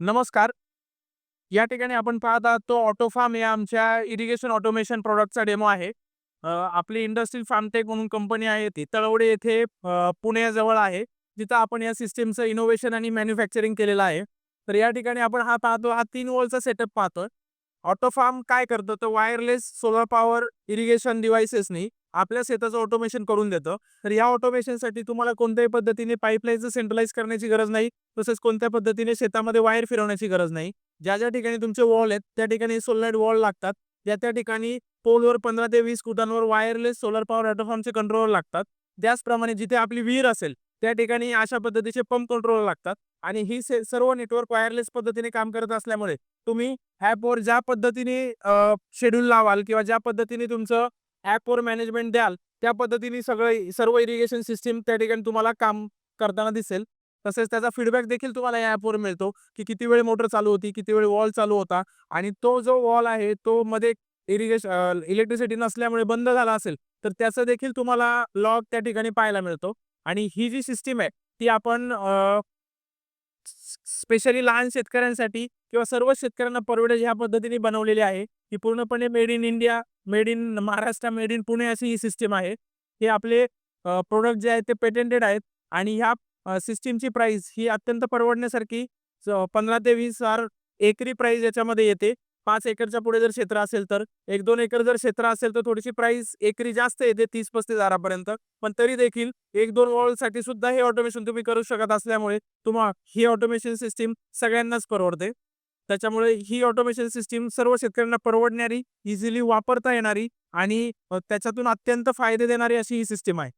नमस्कार. या ठिकाणी आपण पाहत आहात तो ऑटो फार्म या आमच्या इरिगेशन ऑटोमेशन प्रॉडक्टचा डेमो आहे. आपली इंडस्ट्रियल फार्मटेक म्हणून कंपनी आहे ती तळवडे येथे पुण्याजवळ आहे जिथं आपण या सिस्टीमचं इनोव्हेशन आणि मॅन्युफॅक्चरिंग केलेलं आहे. तर या ठिकाणी आपण हा पाहतो हा तीन वोल्टचा सेटअप पाहतोय. ऑटो फार्म काय करतं? तर वायरलेस सोलर पॉवर इरिगेशन डिव्हायसेसनी आपल्या शेताचं ऑटोमेशन करून देतं. तर या ऑटोमेशनसाठी तुम्हाला कोणत्याही पद्धतीने पाईपलाईनचं सेंट्रलाइज करण्याची गरज नाही. तसेच कोणत्या पद्धतीने शेतामध्ये वायर फिरवण्याची गरज नाही. ज्या ज्या ठिकाणी तुमचे वॉल आहेत त्या ठिकाणी सोलर वॉल लागतात. त्या त्या ठिकाणी पोलवर पंधरा ते वीस फुटांवर वायरलेस सोलर पॉवर ऑटोफार्मचे कंट्रोल लागतात. त्याचप्रमाणे जिथे आपली विहीर असेल त्या ठिकाणी अशा पद्धतीचे पंप कंट्रोल लागतात. आणि ही सर्व नेटवर्क वायरलेस पद्धतीने काम करत असल्यामुळे तुम्ही ॲपवर ज्या पद्धतीने शेड्यूल लावाल किंवा ज्या पद्धतीने तुमचं ॲपवर मॅनेजमेंट द्याल त्या पद्धतीने सगळं सर्व इरिगेशन सिस्टीम त्या ठिकाणी तुम्हाला काम करताना दिसेल. तसेच त्याचा फीडबॅक देखील तुम्हाला या ॲपवर मिळतो की किती वेळ मोटर चालू होती किती वेळ वॉल चालू होता आणि तो जो वॉल आहे तो मध्ये इरिगेशन इलेक्ट्रिसिटी नसल्यामुळे बंद झाला असेल तर त्याचं देखील तुम्हाला लॉग त्या ठिकाणी पाहायला मिळतो. आणि ही जी सिस्टीम आहे ती आपण स्पेशली लहान शेतकऱ्यांसाठी किंवा सर्व शेतकऱ्यांना परवडेल ह्या पद्धतीने बनवलेली आहे ही पूर्णपणे made in India made in Maharashtra made in Pune अशी ही सिस्टीम आहे. हे आपले प्रोडक्ट जे आहेत ते पेटेंटेड आहेत आणि ह्या सिस्टीमची प्राइस ही अत्यंत परवडण्यासारखी पंधरा ते वीस हजार एकरी प्राइस याच्यामध्ये येते. पाच एकरच्या पुढे जर क्षेत्र असेल तर एक दोन एकर जर क्षेत्र असेल तर थोडीशी प्राइस एकरी जास्त येते तीस पस्तीस हजारापर्यंत. पण तरी देखील एक दोन वॉलसाठी सुद्धा हे ऑटोमेशन तुम्ही करू शकत असल्यामुळे तुम्हा ही ऑटोमेशन सिस्टीम सगळ्यांनाच परवडते. त्याच्यामुळे ही ऑटोमेशन सिस्टीम सर्व शेतकऱ्यांना परवडणारी इझिली वापरता येणारी आणि त्याच्यातून अत्यंत फायदे देणारी अशी ही सिस्टीम आहे.